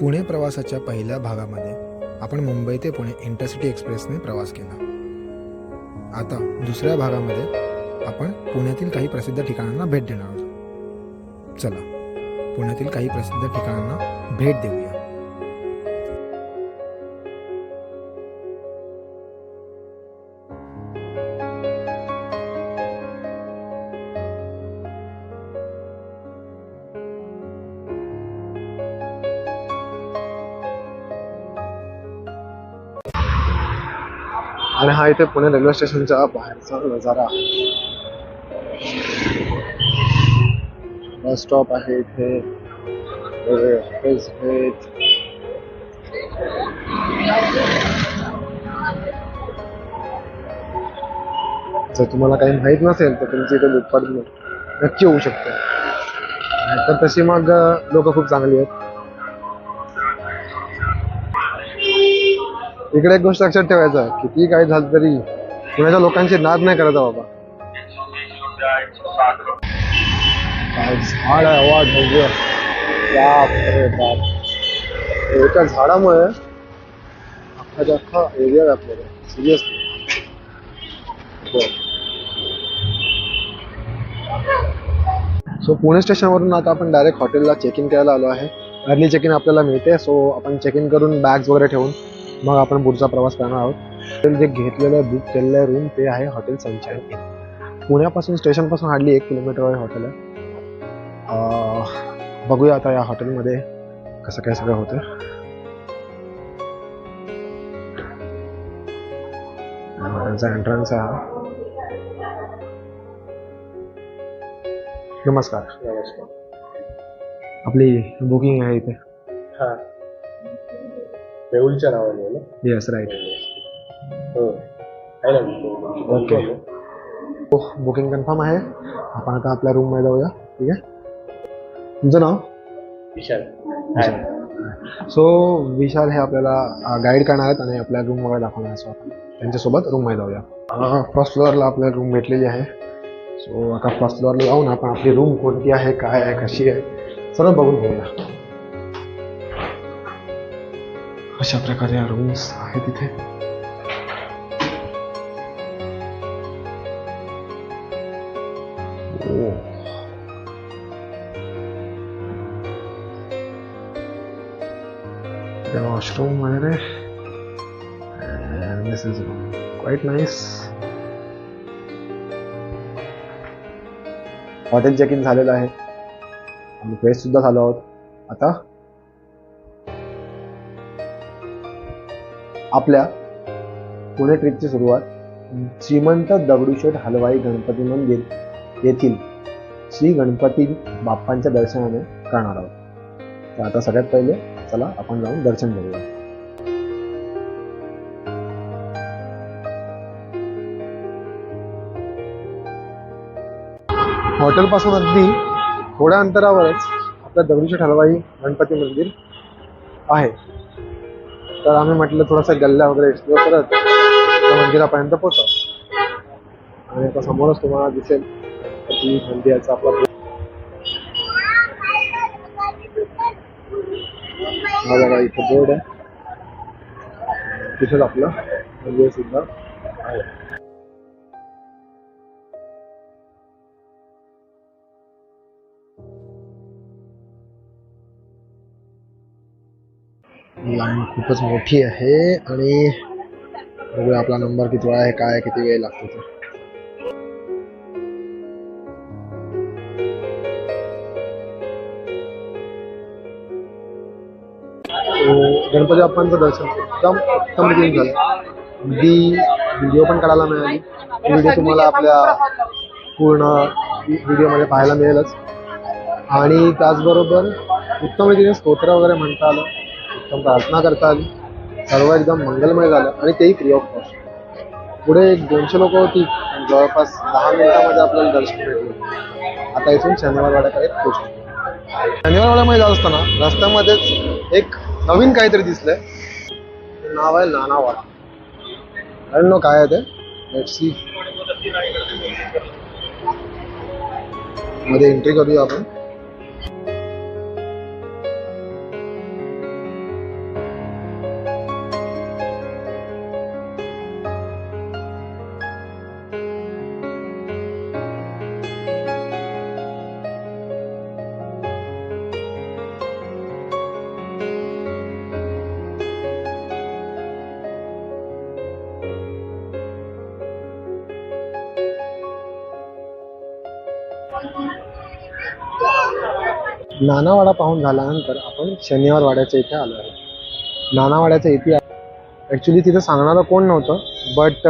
पुणे प्रवासाच्या पहिल्या भागामध्ये आपण मुंबई ते पुणे इंटरसिटी एक्सप्रेसने प्रवास केला. आता दुसऱ्या भागामध्ये आपण पुण्यातील काही प्रसिद्ध ठिकाणांना भेट देणार आहोत. चला पुण्यातील काही प्रसिद्ध ठिकाणांना भेट देऊया. आणि हा इथे पुणे रेल्वे स्टेशनच्या बाहेरचा नजारा आहे. बस स्टॉप आहे इथे. ऑफिस आहेत. जर तुम्हाला काही माहीत नसेल तर तुमची इथे लुटपाट नक्की होऊ शकते. तर तशी मग लोक खूप चांगली आहेत. इकडे एक गोष्ट लक्षात ठेवायचं किती काही झालं तरी पुण्याच्या लोकांची नाद नाही करायचा बाबा. काय झाड आहे वा ढोंगर बाप रे बाप. एका झाडामुळे अख्खाच्या अख्खा एरिया व्यापलेला सिरियसली सो पुणे स्टेशनवरून आता आपण डायरेक्ट हॉटेलला चेक इन करायला आलो आहे. अर्ली चेक इन आपल्याला मिळते. सो आपण चेक इन करून बॅग्स वगैरे ठेवून मग आपण पुढचा प्रवास करणार आहोत. जे घेतलेलं बुक केलेलं रूम ते आहे हॉटेल सनशाईन इन पुण्यापासून स्टेशनपासून हार्डली एक किलोमीटरवर हॉटेल आहे बघूया आता या हॉटेलमध्ये कसं काय सगळं होतं. हॉटेलचा एंट्रन्स आहे हा. नमस्कार. नमस्कार. आपली बुकिंग आहे इथे. हा. मेहुलच्या नावाने आहे ना? येस राईट हो. आहे ना? ओके बुकिंग कन्फर्म आहे. आपण आता आपल्या रूममध्ये जाऊया. ठीक आहे? तुमचं नाव? विशाल. सो विशाल हे आपल्याला गाईड करणार आहेत आणि आपल्या रूम वगैरे दाखवणार आहे सो आपण त्यांच्यासोबत रूममध्ये जाऊया. फर्स्ट फ्लोअरला आपल्याला रूम भेटलेली आहे. सो आता फर्स्ट फ्लोअरला जाऊन आपण आपली रूम कोणती आहे काय आहे कशी आहे सर्व बघून घेऊया. अशा प्रकारे रूम्स आहे तिथे वॉशरूम वगैरे and this is quite nice. Hotel check in झालेलं आहे. आम्ही फ्रेश सुद्धा झालो आहोत. आता आपल्या पुणे ट्रिपची सुरुवात श्रीमंत दगडूशेठ हलवाई गणपती मंदिर येथील श्री गणपती बाप्पांच्या दर्शनाने करणार आहोत. तर आता सगळ्यात पहिले चला आपण जाऊन दर्शन घेऊया. हॉटेलपासून अगदी थोड्या अंतरावरच आपलं दगडूशेठ हलवाई गणपती मंदिर आहे. तर आम्ही म्हटलं थोडासा गल्ल्या वगैरे एक्सप्लोर करत त्या मंदिरापर्यंत पोहोचतो आणि आता समोरच तुम्हाला दिसेल की मंदिराचा आपला बघा इथं बोर्ड आहे. दिसेल आपलं मंदिर सुद्धा आहे. लाईन खूपच मोठी आहे आणि बघूया आपला नंबर किती वेळा आहे काय किती वेळ लागतो तो. गणपती बाप्पांचं दर्शन एकदम उत्तम रीतीने झालं. अगदी व्हिडिओ पण काढायला मिळाली. व्हिडिओ तुम्हाला आपल्या पूर्ण व्हिडिओमध्ये पाहायला मिळेलच. आणि त्याचबरोबर उत्तम रीतीने स्तोत्र वगैरे म्हणता आलं. उत्तम प्रार्थना करता आली. सर्व एकदम मंगलमय झालं आणि तेही फ्री ऑफ कॉस्ट पुढे एक दोनशे लोक होती जवळपास दहा मिनिटामध्ये आपल्याला दर्शन मिळालं. आता इथून शनिवारवाड्याकडे पोहोचतो शनिवारवाड्यामध्ये जात असताना रस्त्यामध्येच एक नवीन काहीतरी दिसलंय. नाव आहे नानावाडा. कारण नो काय आहे ते? सी मध्ये एंट्री करूया आपण. नानावाडा पाहून झाल्यानंतर आपण शनिवार वाड्याच्या इथे आलो आहे. नानावाड्याचा इतिहास ॲक्च्युली तिथं सांगणारं कोण नव्हतं बट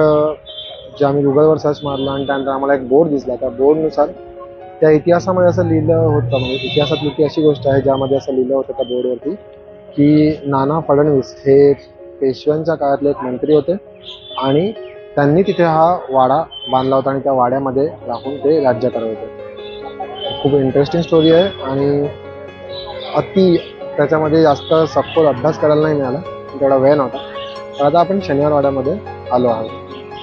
जे आम्ही गुगलवर सर्च मारलं आणि त्यानंतर आम्हाला एक बोर्ड दिसला. त्या बोर्डनुसार त्या इतिहासामध्ये असं लिहिलं होतं. म्हणजे इतिहासातली ती अशी गोष्ट आहे ज्यामध्ये असं लिहिलं होतं त्या बोर्डवरती की नाना फडणवीस हे पेशव्यांच्या काळातले एक मंत्री होते आणि त्यांनी तिथे हा वाडा बांधला होता आणि त्या वाड्यामध्ये राहून ते राज्य करत होते. खूप इंटरेस्टिंग स्टोरी आहे आणि अति त्याच्यामध्ये जास्त सखोल अभ्यास करायला नाही मिळाला तेवढा वेळ नव्हता. तर आता आपण शनिवारवाड्यामध्ये आलो आहोत.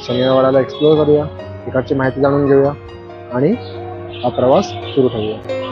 शनिवारवाड्याला एक्सप्लोअर करूया तिकडची माहिती जाणून घेऊया आणि हा प्रवास सुरू ठेवूया.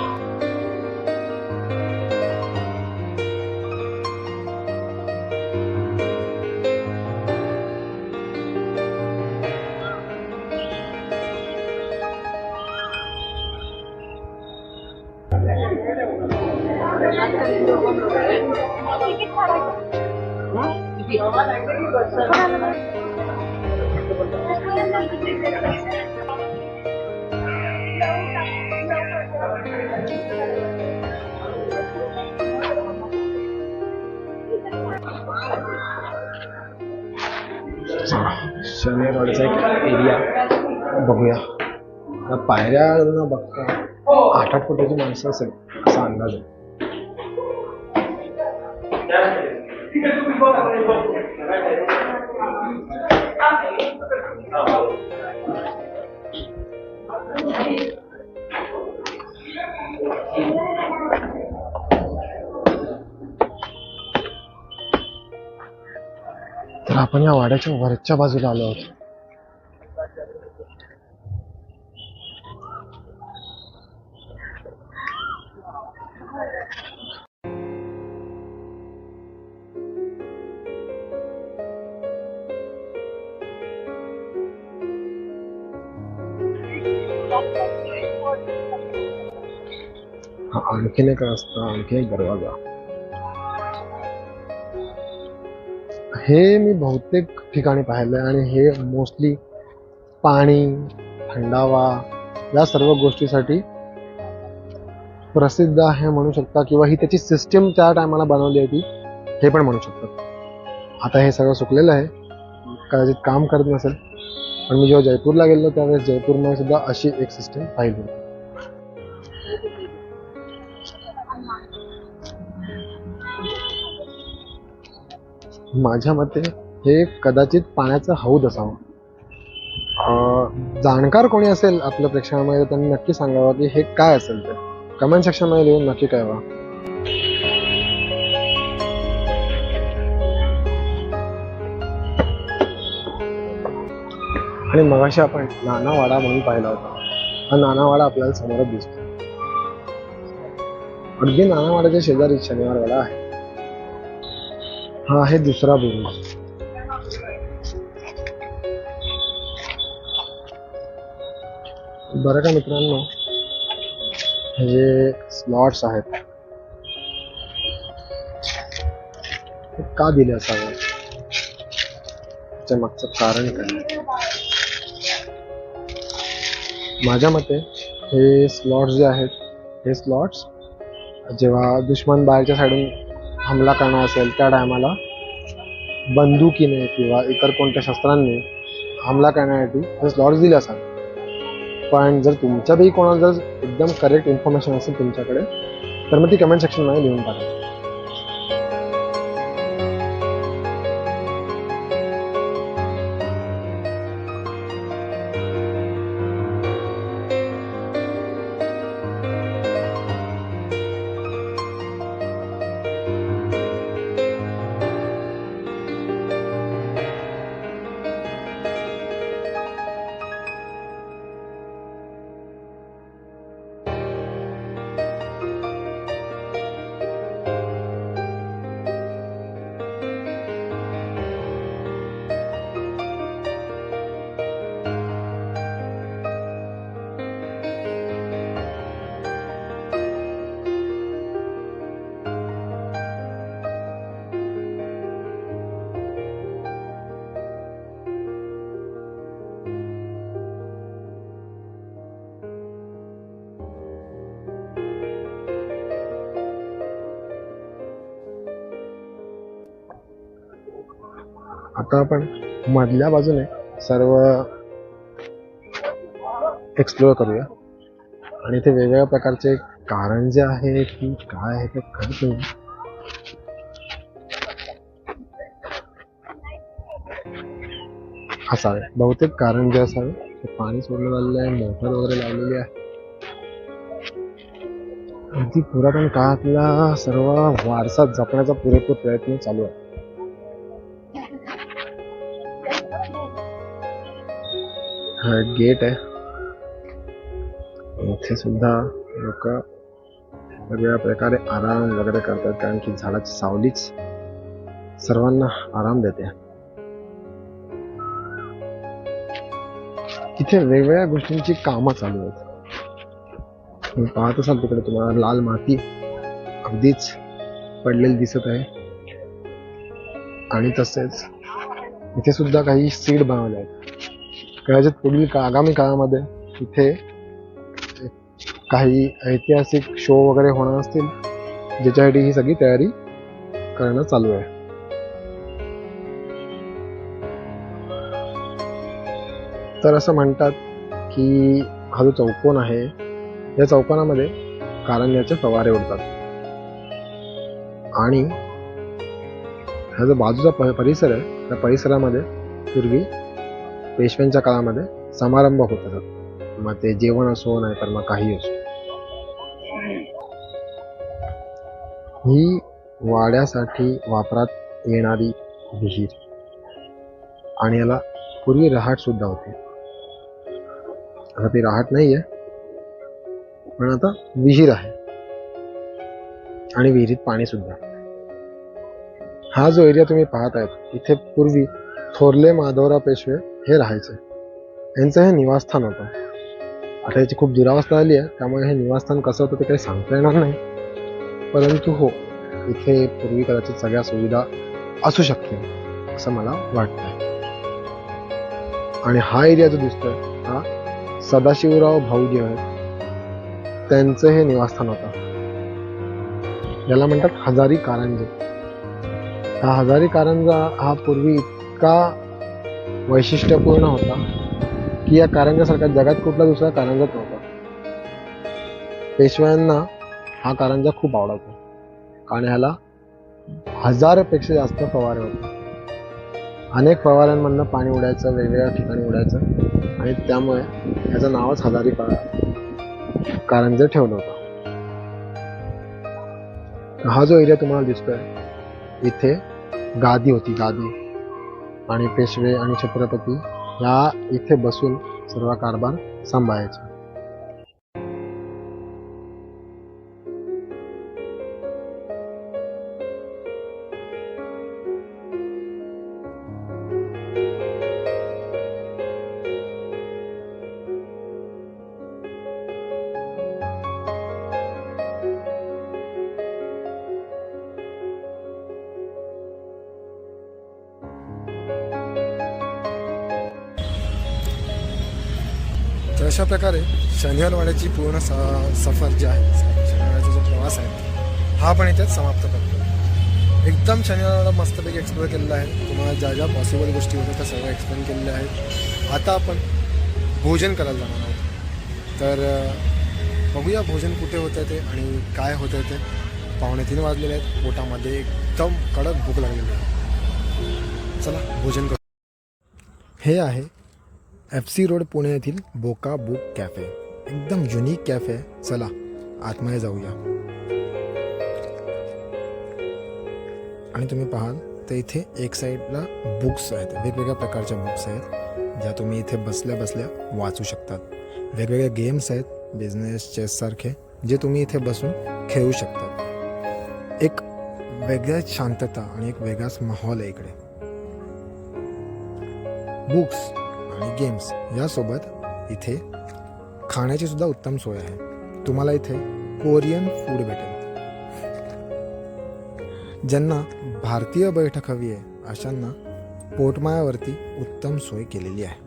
शनिवार वाड्याचा एक एरिया बघूया. त्या पायऱ्या न बघता आठ आठ फुटाची माणसं असेल असा अंदाज आहे. तर आपण या वाड्याच्या वरच्या बाजूला आलो आहोत. हा आणखीन एक रस्ता आणखीन एक दरवाजा. हे मी बहुतेक ठिकाणी पाहिलं आहे आणि हे मोस्टली पाणी थंडावा या सर्व गोष्टीसाठी प्रसिद्ध आहे म्हणू शकता किंवा ही त्याची सिस्टीम त्या टायमाला बनवली होती हे पण म्हणू शकतात आता हे सगळं सुकलेलं आहे. कदाचित काम करत नसेल. पण मी जेव्हा जयपूरला गेलो त्यावेळेस जयपूरमध्ये सुद्धा अशी एक सिस्टीम पाहिली होती. माझ्या मते हे कदाचित पाण्याचं हौद असावं. जाणकार कोणी असेल आपल्या प्रेक्षकांमध्ये त्यांनी नक्की सांगावं की हे काय असेल ते. कमेंट सेक्शनमध्ये लिहून नक्की कळवा. आणि मगाशी आपण नानावाडा म्हणून पाहिला होता. हा नानावाडा आपल्याला समोरच दिसतो. अगदी नानावाड्याच्या शेजारी शनिवार वाडा आहे. हा, है, दूसरा बुरुज बरं का मित्रांनो हे स्लॉट्स आहेत का दिले असावे त्याच्या मागचं कारण काय माझ्या मते हे। स्लॉट्स जे आहेत हे स्लॉट्स जेव्हा दुश्मन बाहेरच्या साईडून हमला करणार असेल त्या टायमाला बंदुकीने किंवा इतर कोणत्या शस्त्रांनी हमला करण्यासाठी हे स्लॉट्स दिले असाल पण जर तुमच्यापैकी कोणाला जर एकदम करेक्ट इन्फॉर्मेशन असेल तुमच्याकडे तर मग ती कमेंट सेक्शनमध्ये लिहून टाका. आता आपण मधल्या बाजूने सर्व एक्सप्लोअर करूया. आणि इथे वेगवेगळ्या प्रकारचे कारण जे आहे की काय आहे ते कळत नाही. असावे. बहुतेक कारण जे असावे ते पाणी सोडलं झालेलं आहे मोटर वगैरे लावलेली आहे. अगदी पुरातन काळातला सर्व वारसा जपण्याचा पुरेपूर प्रयत्न चालू आहे. हा गेट आहे. इथे सुद्धा लोक वेगवेगळ्या प्रकारे आराम वगैरे करतात कारण की झाडाची सावलीच सर्वांना आराम देते. इथे वेगवेगळ्या गोष्टींची कामं चालू आहेत. तुम्ही पाहत असाल तिकडे तुम्हाला लाल माती अगदीच पडलेली दिसत आहे. आणि तसेच इथे सुद्धा काही सीड बनवले आहेत. कदाचित पुढील का आगामी काळामध्ये इथे काही ऐतिहासिक शो वगैरे होणार असतील ज्याच्यासाठी ही सगळी तयारी करणं चालू आहे. तर असं म्हणतात की हा जो चौकोन आहे या चौकोनामध्ये कारंजाचे फवारे उडतात. आणि हा जो बाजूचा परिसर आहे त्या परिसरामध्ये पूर्वी पेशव्यांच्या काळामध्ये समारंभ होत असत. मग ते जेवण असो नाही तर मग काही असो. ही वाड्यासाठी वापरात येणारी विहीर. आणि याला पूर्वी रहाट सुद्धा होती. आता ती रहाट नाहीये. पण आता विहीर आहे. आणि विहिरीत पाणी सुद्धा. हा जो एरिया तुम्ही पाहत आहेत इथे पूर्वी थोरले माधवराव पेशवे हे राहायचे. यांचं हे निवासस्थान होतं. आता याची खूप दुरावस्था आली आहे त्यामुळे हे निवासस्थान कसं होतं ते काही सांगता येणार नाही. परंतु हो इथे पूर्वी कदाचित सगळ्या सुविधा असू शकते असं मला वाटतंय. आणि हा एरिया जो दिसतोय हा सदाशिवराव भाऊ जे आहेत त्यांचं हे निवासस्थान होतं. याला म्हणतात हजारी कारंजे. हा हजारी कारंजा हा पूर्वी इतका वैशिष्ट्यपूर्ण होता की या कारंजासारखा जगात कुठला दुसरा कारंजाच नव्हता. पेशव्यांना हा कारंजा खूप आवडायचा कारण ह्याला हजारपेक्षा जास्त फवारे होते. अनेक फवाऱ्यांमधनं पाणी उडायचं वेगवेगळ्या ठिकाणी उडायचं आणि त्यामुळे ह्याचं नावच हजारी का कारंजे ठेवलं होतं. हा जो एरिया तुम्हाला दिसतोय इथे गादी होती गादी. आणि पेशवे आणि छत्रपती या इथे बसून सर्व कारभार सांभाळायचे. अशा प्रकारे शनिवारवाड्याची पूर्ण स सफर जी आहे शनिवारवाड्याचा जो प्रवास आहे हा पण इथेच समाप्त करतो. एकदम शनिवारवाडा मस्तपैकी एक्सप्लोअर केलेला आहे. तुम्हाला ज्या ज्या पॉसिबल गोष्टी होत्या त्या सर्व एक्सप्लेन केलेल्या आहेत. आता आपण भोजन करायला जाणार आहोत. तर बघूया भोजन कुठे होतं ते आणि काय होतं ते. पावणे तीन वाजलेले आहेत. पोटामध्ये एकदम कडक भूक लागलेली आहे. चला भोजन करू. हे आहे एफ सी रोड पुणे येथील बोका बुक कॅफे. एकदम युनिक कॅफे. आहे चला आतमध्ये जाऊया. आणि तुम्ही पाहाल तर इथे एक साईडला बुक्स आहेत. वेगवेगळ्या प्रकारच्या बुक्स आहेत ज्या तुम्ही इथे बसल्या बसल्या वाचू शकतात. वेगवेगळे गेम्स आहेत बिझनेस चेससारखे जे तुम्ही इथे बसून खेळू शकतात एक वेगळ्याच शांतता आणि एक वेगळाच माहोल आहे इकडे. बुक्स आणि गेम्स यासोबत इथे खाण्याची सुद्धा उत्तम सोय आहे. तुम्हाला इथे कोरियन फूड भेटेल. ज्यांना भारतीय बैठक हवी आहे अशांना पोटमायावरती उत्तम सोय केलेली आहे.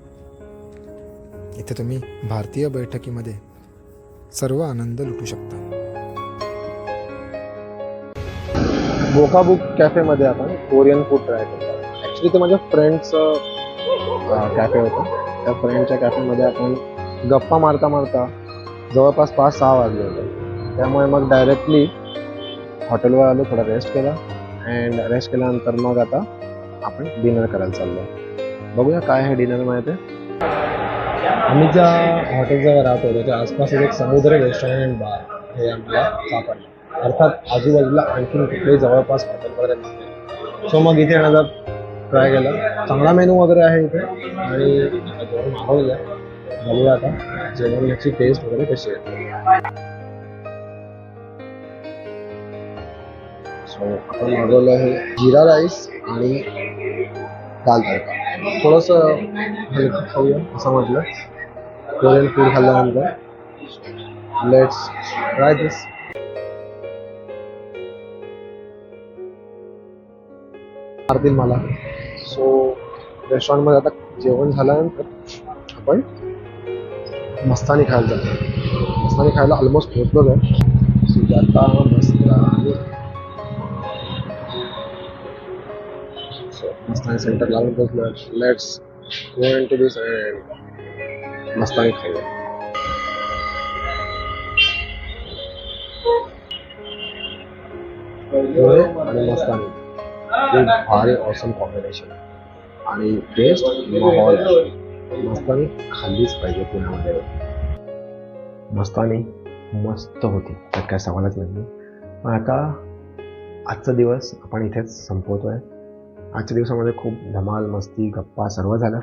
इथे तुम्ही भारतीय बैठकीमध्ये सर्व आनंद लुटू शकता. बोका बुक कॅफेमध्ये आपण कोरियन फूड ट्राय करतो. ॲक्च्युली ते माझ्या फ्रेंडचं कॅफे होतं. त्या फ्रेंडच्या कॅफेमध्ये आपण गप्पा मारता मारता जवळपास पाच सहा वाजले होते. त्यामुळे मग डायरेक्टली हॉटेलवर आलो थोडा रेस्ट केला अँड रेस्ट केल्यानंतर मग आता आपण डिनर करायला चाललो. बघूया काय आहे डिनर माहिती आहे? आम्ही ज्या हॉटेलजवळ राहतो त्याच्या आसपास एक समुद्र रेस्टॉरंट बार हे आम्हाला सापडलं. अर्थात आजूबाजूला आणखी कुठलेही जवळपास हॉटेल वगैरे नसते सो मग इथे येणार ट्राय केला. चांगला मेनू वगैरे आहे इथे. आणि आता जेवण बघूया आता. जेवणाची टेस्ट वगैरे कशी आहे. सो आपण मागवलं आहे जिरा राईस आणि दाल तडका. थोडंसं हलकं खाऊया असं म्हटलं. कोरियन फूड खाल्ल्यानंतर. लेट्स ट्राय दिस मारतील मला. सो रेस्टॉरंटमध्ये आता जेवण झाल्यानंतर आपण मस्तानी खायला जातो मस्तानी खायला ऑलमोस्ट पोहोचलोच आहे. सो मस्तानी मस्तानी सेंटर लागून पोहोचलो let's go in to this and mastani खायला. आणि मस्तानी. खूप भारी ऑसम कॉम्बिनेशन आणि बेस्ट माहोल मस्तानी खाल्लीच पाहिजे पुण्यामध्ये. मस्तानी मस्त होती. त्यात काय सवालच नाही पण आता आजचा दिवस आपण इथेच संपवतोय. आजच्या दिवसामध्ये खूप धमाल मस्ती गप्पा सर्व झालं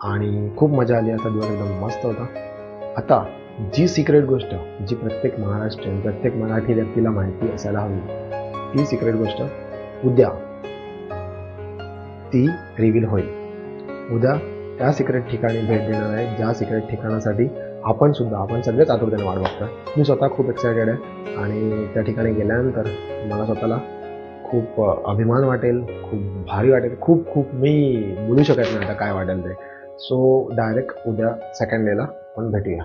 आणि खूप मजा आली. आता दिवस एकदम मस्त होता. आता जी सिक्रेट गोष्ट जी प्रत्येक महाराष्ट्रीयन प्रत्येक मराठी व्यक्तीला माहिती असायला हवी ती सिक्रेट गोष्ट उद्या ती रिव्हील होईल. उद्या त्या सिक्रेट ठिकाणी भेट देणार आहे. ज्या सिक्रेट ठिकाणासाठी आपण सुद्धा आपण सगळेच आतुरतेने वाट बघतो मी स्वतः खूप एक्सायटेड आहे आणि त्या ठिकाणी गेल्यानंतर मला स्वतःला खूप अभिमान वाटेल खूप भारी वाटेल. खूप खूप मी बोलू शकत नाही आता काय वाटेल ते. सो डायरेक्ट उद्या सेकंड डेला आपण भेटूया.